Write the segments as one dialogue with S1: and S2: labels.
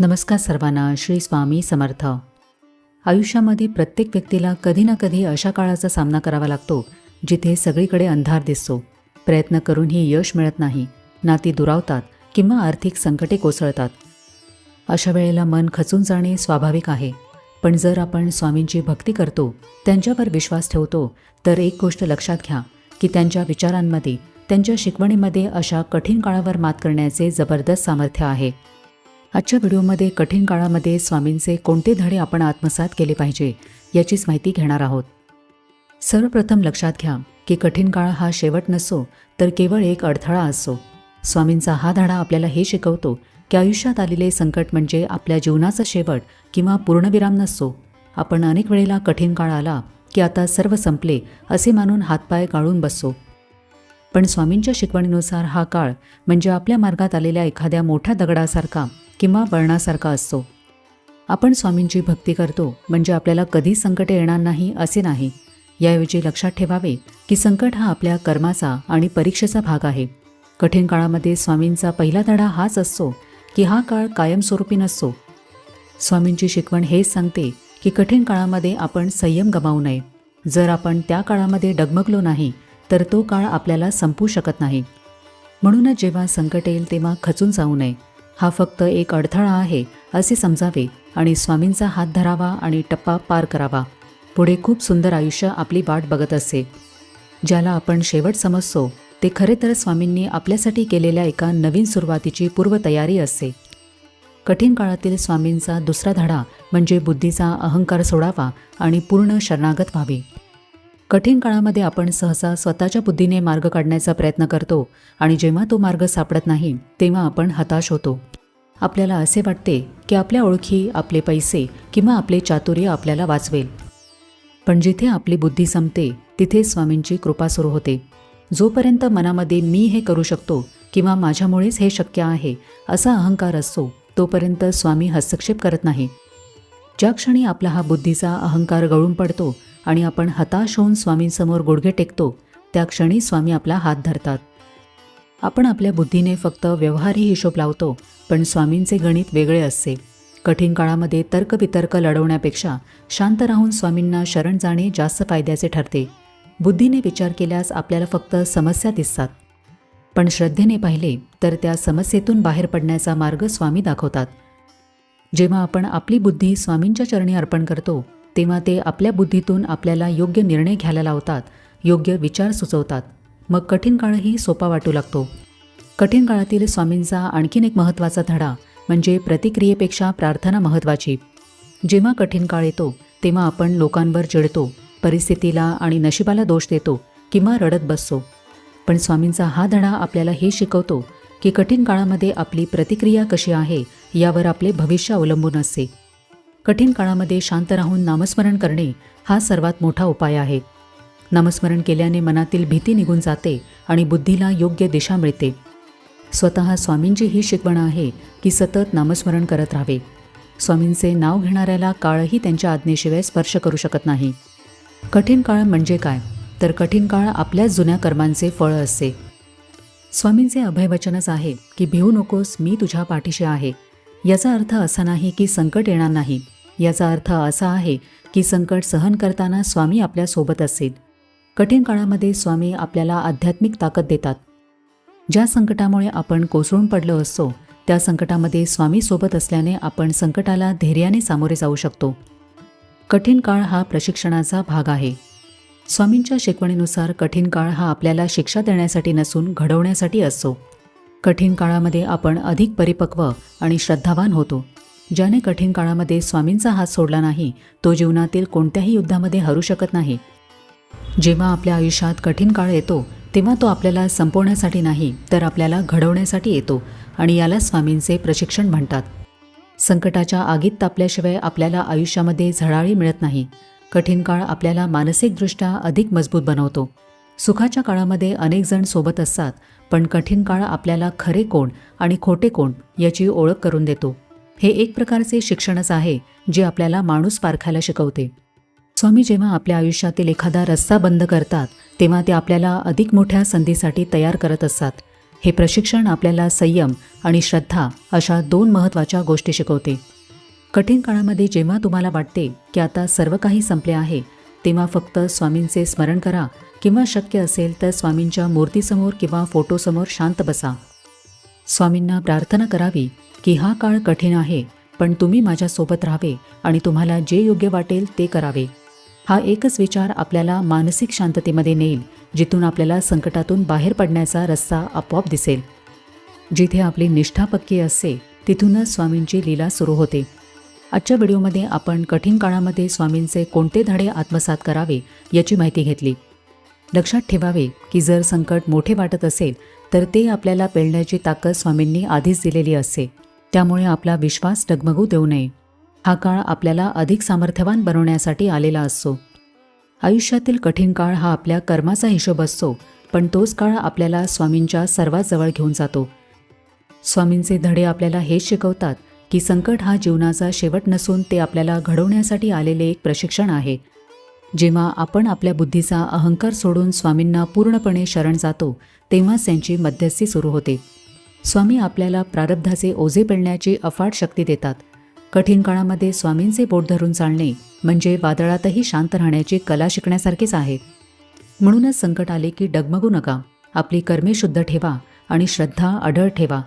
S1: नमस्कार सर्वांना श्री स्वामी समर्थ. आयुष्यामध्ये प्रत्येक व्यक्तीला कधी ना कधी अशा काळाचा सामना करावा लागतो जिथे सगळीकडे अंधार दिसतो. प्रयत्न करूनही यश मिळत नाही. नाती दुरावतात किंवा आर्थिक संकटे कोसळतात. अशा वेळेला मन खचून जाणे स्वाभाविक आहे. पण जर आपण स्वामींची भक्ती करतो त्यांच्यावर विश्वास ठेवतो तर एक गोष्ट लक्षात घ्या की त्यांच्या विचारांमध्ये त्यांच्या शिकवणीमध्ये अशा कठीण काळावर मात करण्याचे जबरदस्त सामर्थ्य आहे. आजच्या व्हिडिओमध्ये कठीण काळामध्ये स्वामींचे कोणते धडे आपण आत्मसात केले पाहिजे याचीच माहिती घेणार आहोत. सर्वप्रथम लक्षात घ्या की कठीण काळ हा शेवट नसो तर केवळ एक अडथळा असो. स्वामींचा हा धडा आपल्याला हे शिकवतो की आयुष्यात आलेले संकट म्हणजे आपल्या जीवनाचा शेवट किंवा पूर्णविराम नसतो आपण अनेक वेळेला कठीण काळ आला की आता सर्व संपले असे मानून हातपाय गाळून बसतो पण स्वामींच्या शिकवणीनुसार हा काळ म्हणजे आपल्या मार्गात आलेल्या एखाद्या मोठ्या दगडासारखा किंवा वळणासारखा असतो. आपण स्वामींची भक्ती करतो म्हणजे आपल्याला कधी संकटे येणार नाही असे नाही. याऐवजी लक्षात ठेवावे की संकट हा आपल्या कर्माचा आणि परीक्षेचा भाग आहे. कठीण काळामध्ये स्वामींचा पहिला धडा हाच असतो की हा काळ कायमस्वरूपी नसतो. स्वामींची शिकवण हेच सांगते की कठीण काळामध्ये आपण संयम गमावू नये. जर आपण त्या काळामध्ये डगमगलो नाही तर तो काळ आपल्याला संपू शकत नाही. म्हणूनच जेव्हा संकट येईल तेव्हा खचून जाऊ नये. हा फक्त एक अडथळा आहे असे समजावे आणि स्वामींचा हात धरावा आणि टप्पा पार करावा. पुढे खूप सुंदर आयुष्य आपली वाट बघत असे. ज्याला आपण शेवट समजतो ते खरे तर स्वामींनी आपल्यासाठी केलेल्या एका नवीन सुरुवातीची पूर्वतयारी असते कठीण काळातील स्वामींचा दुसरा धडा म्हणजे बुद्धीचा अहंकार सोडावा आणि पूर्ण शरणागत व्हावे. कठीण काळामध्ये आपण सहसा स्वतःच्या बुद्धीने मार्ग काढण्याचा प्रयत्न करतो आणि जेव्हा तो मार्ग सापडत नाही तेव्हा आपण हताश होतो. आपल्याला असे वाटते की आपल्या ओळखी आपले पैसे किंवा आपले चातुर्य आपल्याला वाचवेल. पण जिथे आपली बुद्धी संपते तिथे स्वामींची कृपा सुरू होते. जोपर्यंत मनामध्ये मी हे करू शकतो किंवा माझ्यामुळेच हे शक्य आहे असा अहंकार असतो तोपर्यंत स्वामी हस्तक्षेप करत नाही. ज्या क्षणी आपला हा बुद्धीचा अहंकार गळून पडतो आणि आपण हताश होऊन स्वामींसमोर गुडघे टेकतो त्या क्षणी स्वामी आपला हात धरतात. आपण आपल्या बुद्धीने फक्त व्यवहारी हिशोब लावतो पण स्वामींचे गणित वेगळे असते. कठीण काळामध्ये तर्कवितर्क लढवण्यापेक्षा शांत राहून स्वामींना शरण जाणे जास्त फायद्याचे ठरते. बुद्धीने विचार केल्यास आपल्याला फक्त समस्या दिसतात. पण श्रद्धेने पाहिले तर त्या समस्येतून बाहेर पडण्याचा मार्ग स्वामी दाखवतात. जेव्हा आपण आपली बुद्धी स्वामींच्या चरणी अर्पण करतो तेव्हा ते आपल्या बुद्धीतून आपल्याला योग्य निर्णय घ्यायला लावतात योग्य विचार सुचवतात. मग कठीण काळही सोपा वाटू लागतो. कठीण काळातील स्वामींचा आणखीन एक महत्त्वाचा धडा म्हणजे प्रतिक्रियेपेक्षा प्रार्थना महत्त्वाची. जेव्हा कठीण काळ येतो तेव्हा आपण लोकांवर चिडतो परिस्थितीला आणि नशिबाला दोष देतो किंवा रडत बसतो. पण स्वामींचा हा धडा आपल्याला हे शिकवतो की कठीण काळामध्ये आपली प्रतिक्रिया कशी आहे यावर आपले भविष्य अवलंबून असते. कठीण काळामध्ये शांत राहून नामस्मरण करणे हा सर्वात मोठा उपाय आहे. नामस्मरण केल्याने मनातील भीती निघून जाते आणि बुद्धीला योग्य दिशा मिळते. स्वतः स्वामींची ही शिकवण आहे की सतत नामस्मरण करत राहावे. स्वामींचे नाव घेणाऱ्याला काळही त्यांच्या आज्ञेशिवाय स्पर्श करू शकत नाही. कठीण काळ म्हणजे काय? तर कठीण काळ आपल्याच जुन्या कर्मांचे फळ असते. स्वामींचे अभयवचनच आहे की भिवू नकोस मी तुझ्या पाठीशी आहे. याचा अर्थ असा नाही की संकट येणार नाही. याचा अर्थ असा आहे की संकट सहन करताना स्वामी आपल्यासोबत असेल कठीण काळामध्ये स्वामी आपल्याला आध्यात्मिक ताकद देतात. ज्या संकटामुळे आपण कोसळून पडलो असतो त्या संकटामध्ये स्वामी सोबत असल्याने आपण संकटाला धैर्याने सामोरे जाऊ शकतो. कठीण काळ हा प्रशिक्षणाचा भाग आहे. स्वामींच्या शिकवणीनुसार कठीण काळ हा आपल्याला शिक्षा देण्यासाठी नसून घडवण्यासाठी असतो. कठीण काळामध्ये आपण अधिक परिपक्व आणि श्रद्धावान होतो. ज्याने कठीण काळामध्ये स्वामींचा हात सोडला नाही तो जीवनातील कोणत्याही युद्धामध्ये हरू शकत नाही. जेव्हा आपल्या आयुष्यात कठीण काळ येतो तेव्हा तो आपल्याला संपवण्यासाठी नाही तर आपल्याला घडवण्यासाठी येतो आणि याला स्वामींचे प्रशिक्षण म्हणतात. संकटाच्या आगीत तापल्याशिवाय आपल्याला आयुष्यामध्ये झळाळी मिळत नाही. कठीण काळ आपल्याला मानसिकदृष्ट्या अधिक मजबूत बनवतो. सुखाच्या काळामध्ये अनेक जण सोबत असतात पण कठीण काळ आपल्याला खरे कोण आणि खोटे कोण याची ओळख करून देतो. हे एक प्रकारचे शिक्षणच आहे जे आपल्याला माणूस पारखायला शिकवते. स्वामी जेव्हा आपल्या आयुष्यातील एखादा रस्ता बंद करतात तेव्हा ते आपल्याला अधिक मोठ्या संधीसाठी तयार करत असतात. हे प्रशिक्षण आपल्याला संयम आणि श्रद्धा अशा दोन महत्त्वाच्या गोष्टी शिकवते. कठीण काळामध्ये जेव्हा तुम्हाला वाटते की आता सर्व काही संपले आहे तेव्हा फक्त स्वामींचे स्मरण करा किंवा शक्य असेल तर स्वामींच्या मूर्तीसमोर किंवा फोटोसमोर शांत बसा. स्वामींना प्रार्थना करावी की हा काळ कठीण आहे पण तुम्ही माझ्यासोबत राहावे आणि तुम्हाला जे योग्य वाटेल ते करावे. हा एकच विचार आपल्याला मानसिक शांततेमध्ये नेईल जिथून आपल्याला संकटातून बाहेर पडण्याचा रस्ता आपोआप दिसेल. जिथे आपली निष्ठा पक्की असते तिथूनच स्वामींची लीला सुरू होते. आजच्या व्हिडिओमध्ये आपण कठीण काळामध्ये स्वामींचे कोणते धडे आत्मसात करावे याची माहिती घेतली. लक्षात ठेवावे की जर संकट मोठे वाटत असेल तर ते आपल्याला पेलण्याची ताकद स्वामींनी आधीच दिलेली असते. त्यामुळे आपला विश्वास डगमगू देऊ नये. हा काळ आपल्याला अधिक सामर्थ्यवान बनवण्यासाठी आलेला असतो. आयुष्यातील कठीण काळ हा आपल्या कर्माचा हिशोब असतो पण तोच काळ आपल्याला स्वामींच्या सर्वात जवळ घेऊन जातो. स्वामींचे धडे आपल्याला हेच शिकवतात की संकट हा जीवनाचा शेवट नसून ते आपल्याला घडवण्यासाठी आलेले एक प्रशिक्षण आहे. जेव्हा आपण आपल्या बुद्धीचा अहंकार सोडून स्वामींना पूर्णपणे शरण जातो तेव्हाच त्यांची मध्यस्थी सुरू होते. स्वामी आपल्याला प्रारब्धाचे ओझे पेळण्याची अफाट शक्ती देतात. कठीण काळामध्ये स्वामींचे बोट धरून चालणे म्हणजे वादळातही शांत राहण्याची कला शिकण्यासारखेच आहे. म्हणूनच संकट आले की डगमगू नका. आपली कर्मे शुद्ध ठेवा आणि श्रद्धा अढळ ठेवा.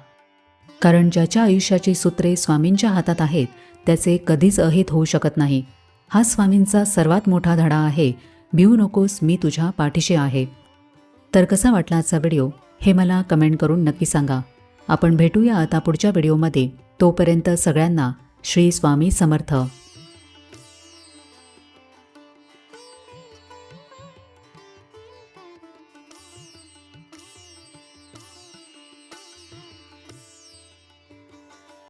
S1: कारण ज्याच्या आयुष्याची सूत्रे स्वामींच्या हातात आहेत त्याचे कधीच अहित होऊ शकत नाही. हा स्वामींचा सर्वात मोठा धडा आहे. भिवू नकोस मी तुझ्या पाठीशी आहे. तर कसा वाटला आजचा व्हिडिओ? हे मला कमेंट करून नक्की सांगा. आपण भेटूया आता पुढच्या व्हिडिओमध्ये. तोपर्यंत सगळ्यांना श्री स्वामी समर्थ.